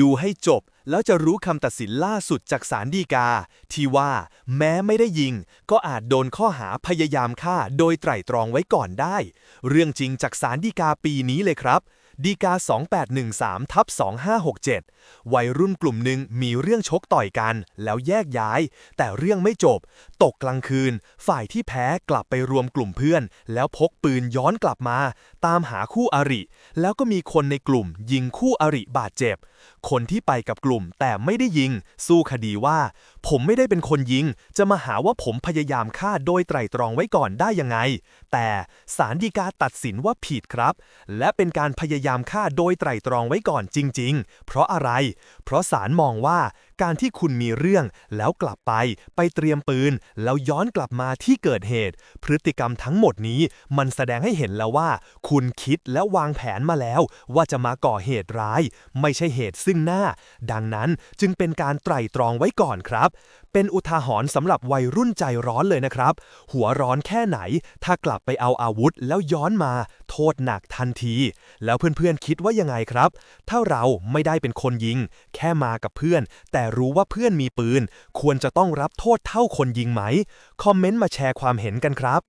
ดูให้จบแล้วจะรู้คำตัดสินล่าสุดจากสารดีกา ที่ว่าแม้ไม่ได้ยิง ก็อาจโดนข้อหาพยายามฆ่าโดยไตร่ตรองไว้ก่อนได้ เรื่องจริงจากสารดีกาปีนี้เลยครับ ฎีกา 2813ทับ2567 วัยรุ่นกลุ่มหนึ่งมีเรื่องชกต่อยกันแล้วแยกย้าย แต่เรื่องไม่จบ ตกกลางคืน ฝ่ายที่แพ้กลับไปรวมกลุ่มเพื่อน แล้วพกปืนย้อนกลับมา ตามหาคู่อริ แล้วก็มีคนในกลุ่มยิงคู่อริบาดเจ็บ คนที่ไปกับกลุ่มแต่ไม่ได้ยิง สู้คดีว่า ผมไม่ได้เป็นคนยิง จะมาหาว่าผมพยายามฆ่าโดยไตร่ตรองไว้ก่อนได้ยังไง แต่ศาลฎีกาตัดสินว่าผิดครับ และเป็นการพยายยามฆ่าโดยไตร่ตรองไว้ก่อนจริง ๆ เพราะอะไร เพราะศาลมองว่าการที่คุณมีเรื่องแล้วกลับไป ไปเตรียมปืน แล้วย้อนกลับมาที่เกิดเหตุ พฤติกรรมทั้งหมดนี้ มันแสดงให้เห็นแล้วว่า คุณคิดและวางแผนมาแล้ว ว่าจะมาก่อเหตุร้าย ไม่ใช่เหตุซึ่งหน้า ดังนั้นจึงเป็นการไตร่ตรองไว้ก่อนครับ เป็นอุทาหรณ์สำหรับวัยรุ่นใจร้อนเลยนะครับ หัวร้อนแค่ไหน ถ้ากลับไปเอาอาวุธแล้วย้อนมา โทษหนักทันที แล้วเพื่อนๆคิดว่ายังไงครับ ถ้าเราไม่ได้เป็นคนยิง แค่มากับเพื่อน แต่รู้ว่าเพื่อนมีปืน ควรจะต้องรับโทษเท่าคนยิงไหม คอมเมนต์มาแชร์ความเห็นกันครับ